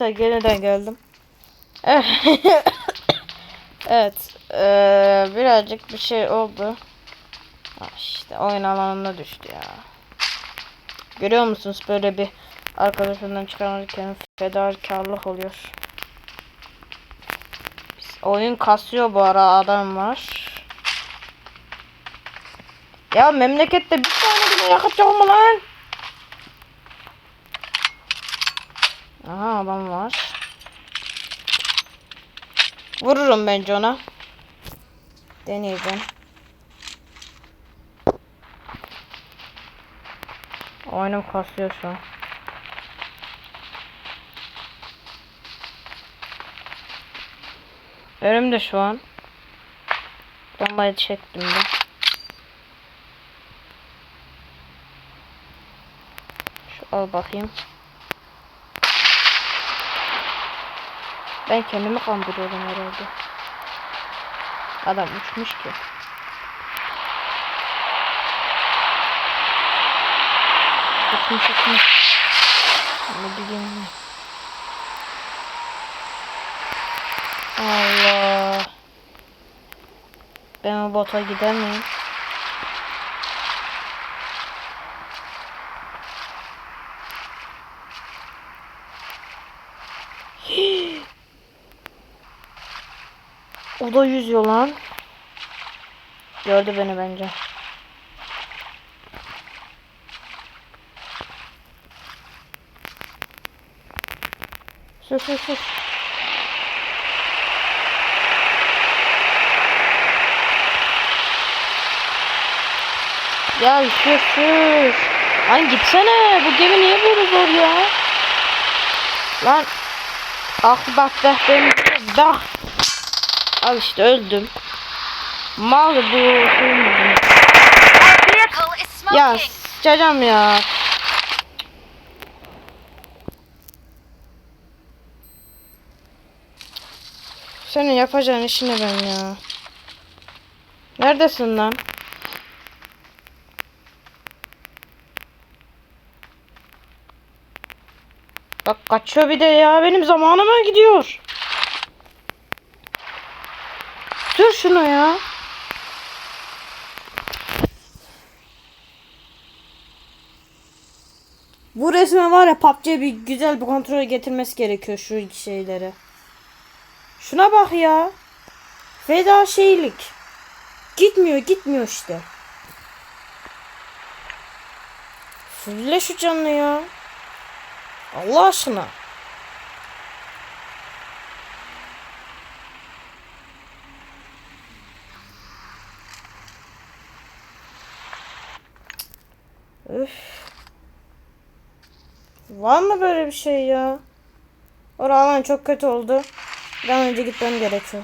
Yeniden geldim. evet. eee, birazcık bir şey oldu. Ha, işte oyun alanına düştü ya. Görüyor musunuz böyle bir arkadaşından çıkarırken fedakarlık oluyor. Biz- oyun kasıyor bu ara adam var. Ya memlekette bir tane bile yakıt yok lan? Aha adam var. Vururum bence ona. Deneyeceğim. Oyunum kasıyor şu an. Önümde şu an. Bombayı çektim de. Şu al bakayım. Ben kendimi kandırıyorum herhalde. Adam uçmuş ki. Uçmuş uçmuş. Ne bileyim. Allah. Ben o bota gider O da yüzüyor lan. Gördü beni bence. Sus sus sus. Ya sus sus. Lan gitsene. Bu gemi niye böyle zor ya? Lan. Ah bak be benim bak. Al işte öldüm. Mal bu is Ya sıçacağım ya. Senin yapacağın işine ben ya. Neredesin lan? Bak kaçıyor bir de ya. Benim zamanıma gidiyor. Sür şunu ya. Bu resme var ya PUBG'ye bir güzel bir kontrol getirmesi gerekiyor şu şeyleri. Şuna bak ya. Feda şeylik. Gitmiyor gitmiyor işte. Fulle şu canlı ya. Allah aşkına. Var mı böyle bir şey ya? Oralan çok kötü oldu. Bir an önce gitmem gerekiyor.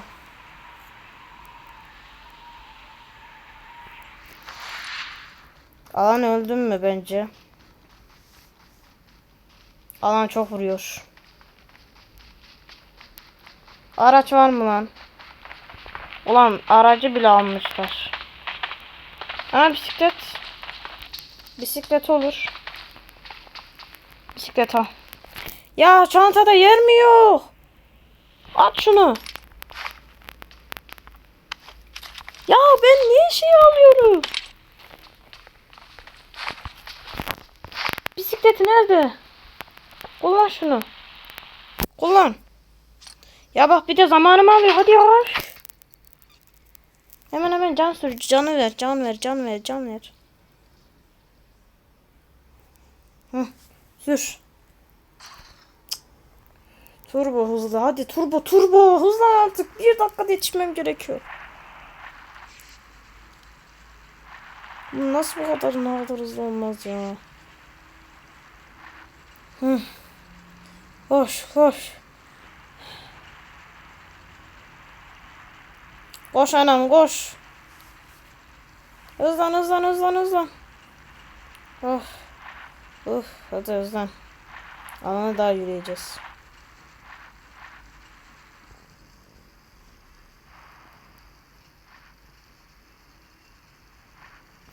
Alan öldüm mü bence? Alan çok vuruyor. Araç var mı lan? Ulan aracı bile almışlar. Ha bisiklet. Bisiklet olur. Bisiklet al. Ya çantada yer mi yok? At şunu. Ya ben niye şey alıyorum? Bisikleti nerede? Kullan şunu. Kullan. Ya bak bir de zamanımı alıyor. Hadi yavaş. Hemen hemen can sür. Canı ver. Can ver. Can ver. Can ver. Hı. Sür. Turbo hızlı. Hadi turbo turbo. Hızlan artık. Bir dakikada yetişmem gerekiyor. Nasıl bu kadar ne kadar hızlı olmaz ya. Hı. Koş koş. Koş anam koş. Hızlan hızlan hızlan hızlan. Oh. Uf hadi Özlem. Alana daha yürüyeceğiz.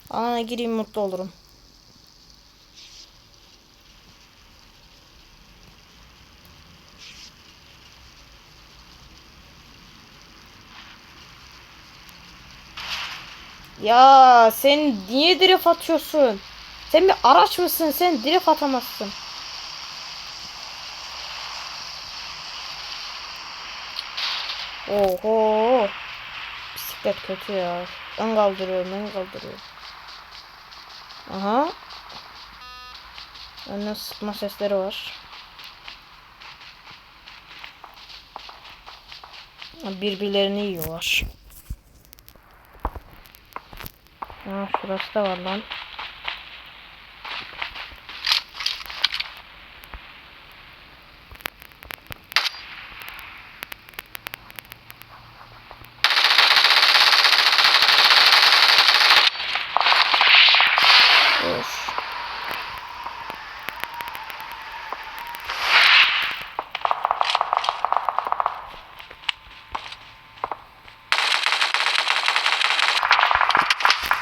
Alana gireyim mutlu olurum. Ya sen niye drift atıyorsun? Sen bir araç mısın? Sen drift atamazsın. Oho. Bisiklet kötü ya. Ön kaldırıyor, ön kaldırıyor. Aha. Önden sıkma sesleri var. Birbirlerini yiyorlar. Ha, şurası da var lan. Dur.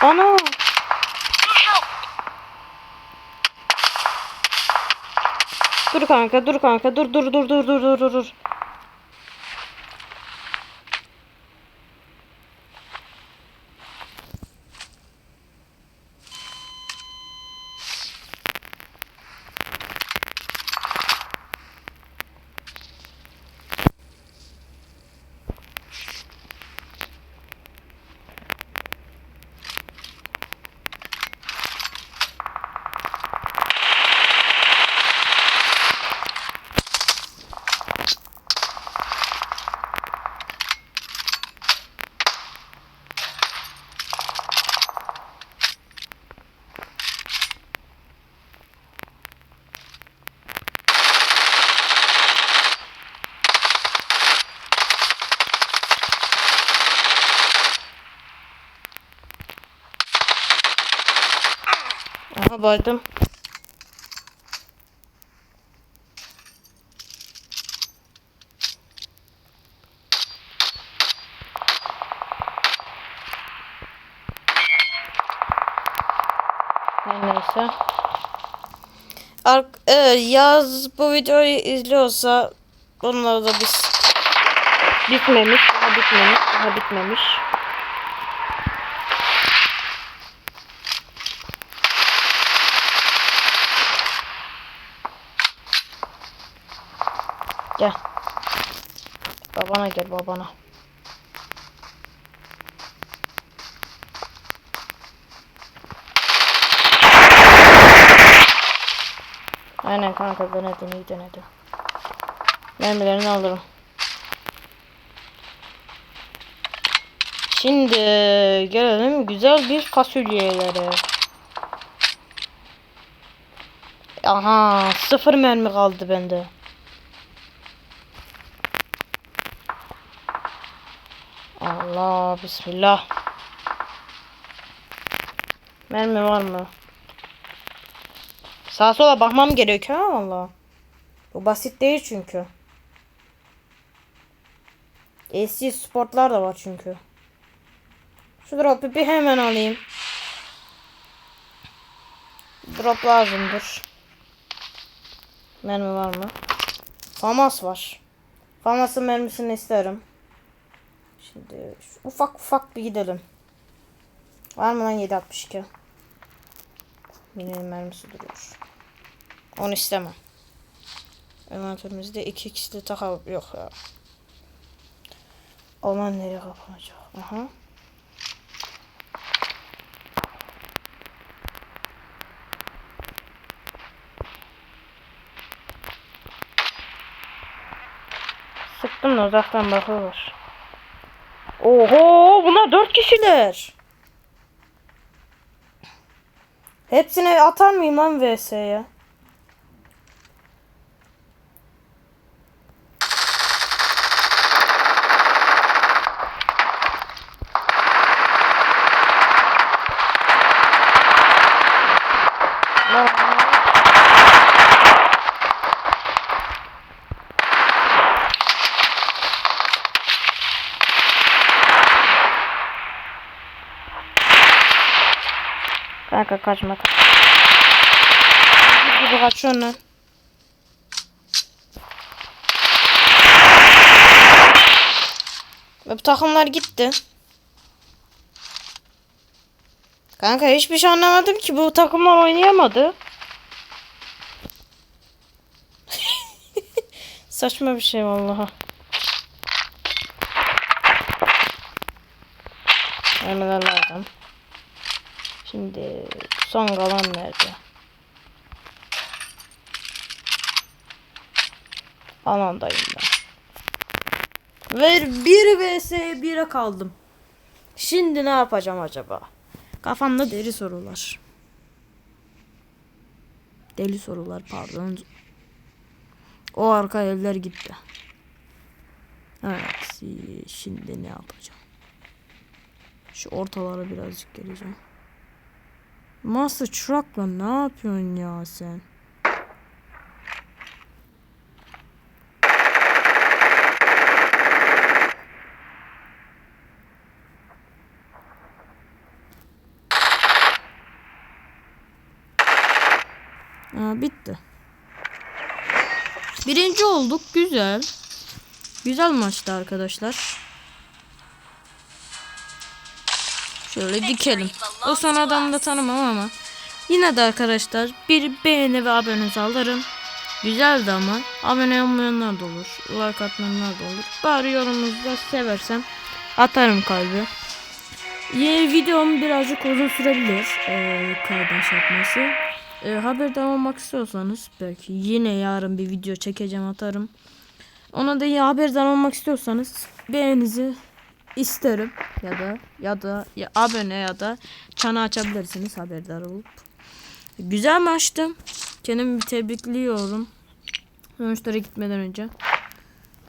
Ana! Dur kanka, dur kanka, dur dur dur dur dur dur dur Her neyse. Ark e, Yaz bu videoyu izliyorsa onunla da biz bitmemiş, daha bitmemiş, daha bitmemiş. Gel. Babana gel babana. Aynen kanka denedin iyi denedin. Mermilerini alırım. Şimdi gelelim güzel bir fasulyelere. Aha sıfır mermi kaldı bende. Allah bismillah. Mermi var mı? Sağa sola bakmam gerekiyor ha valla. Bu basit değil çünkü. AC sportlar da var çünkü. Şu drop'u bir hemen alayım. Drop lazımdır. Mermi var mı? Famas var. Famas'ın mermisini isterim. Şimdi ufak ufak bir gidelim. Var mı lan 762? Mine'nin mermisi duruyor. Onu istemem. Envanterimizde 2 x'li taka yok ya. Aman nereye kapanacak? Aha. Sıktım da uzaktan bakıyorlar. Oho bunlar dört kişiler. Hepsine atar mıyım lan VS'ye? Kanka kaçma kaç. Gibi kaçıyorsun lan. Ve bu takımlar gitti. Kanka hiçbir şey anlamadım ki bu takımlar oynayamadı. Saçma bir şey vallahi. Ölmeler lazım. Şimdi son kalan nerede? Alandayım ben. Ver 1 vs 1'e kaldım. Şimdi ne yapacağım acaba? Kafamda deli sorular. Deli sorular pardon. O arka evler gitti. Evet. Şimdi ne yapacağım? Şu ortalara birazcık geleceğim. Master Truck'la ne yapıyorsun ya sen? Aa, bitti. Birinci olduk. Güzel. Güzel maçtı arkadaşlar. Şöyle dikelim. O son adamı da tanımam ama. Yine de arkadaşlar bir beğeni ve abone alırım. Güzeldi ama. Abone olmayanlar da olur. Like atmayanlar da olur. Bari yorumunuzu seversem atarım kalbi. Yeni videom birazcık uzun sürebilir. Ee, kardeş yapması. Ee, haberdar olmak istiyorsanız belki yine yarın bir video çekeceğim atarım. Ona da iyi haberdar olmak istiyorsanız beğeninizi isterim ya da ya da ya abone ya da çanı açabilirsiniz haberdar olup. Güzel maçtı. Kendimi tebrikliyorum. Sonuçlara gitmeden önce.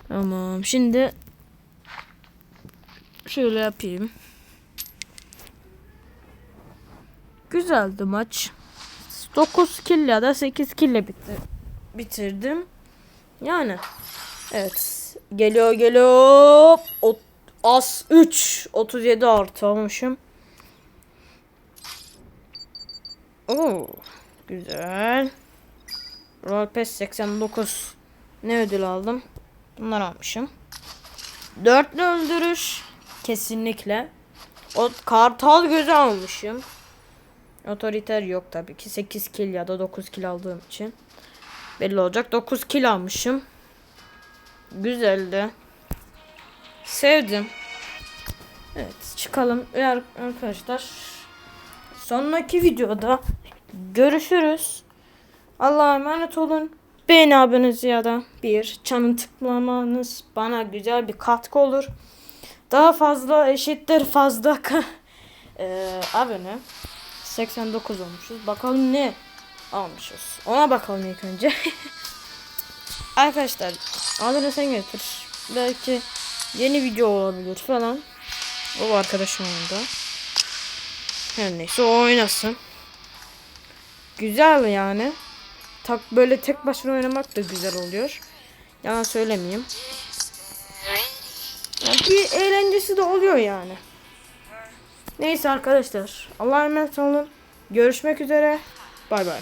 Tamam. Şimdi şöyle yapayım. Güzeldi maç. 9 kill ya da 8 kill bitti. bitirdim. Yani evet. Geliyor geliyor. O, as 3 37 artı almışım. Oo, güzel. Roll Pass 89. Ne ödül aldım? Bunlar almışım. Dörtlü öldürüş. Kesinlikle. O kartal gözü almışım. Otoriter yok tabii ki. 8 kill ya da 9 kill aldığım için. Belli olacak. 9 kill almışım. Güzeldi. Sevdim. Evet çıkalım. Arkadaşlar sonraki videoda görüşürüz. Allah'a emanet olun. Beğeni aboneniz ya da bir çanı tıklamanız bana güzel bir katkı olur. Daha fazla eşittir fazla Eee, abone. 89 olmuşuz. Bakalım ne almışız. Ona bakalım ilk önce. Arkadaşlar adını sen getir. Belki yeni video olabilir falan. O arkadaşım orada. Her neyse o oynasın. Güzel yani. Tak böyle tek başına oynamak da güzel oluyor. Yalan söylemeyeyim. Ya bir eğlencesi de oluyor yani. Neyse arkadaşlar. Allah'a emanet olun. Görüşmek üzere. Bay bay.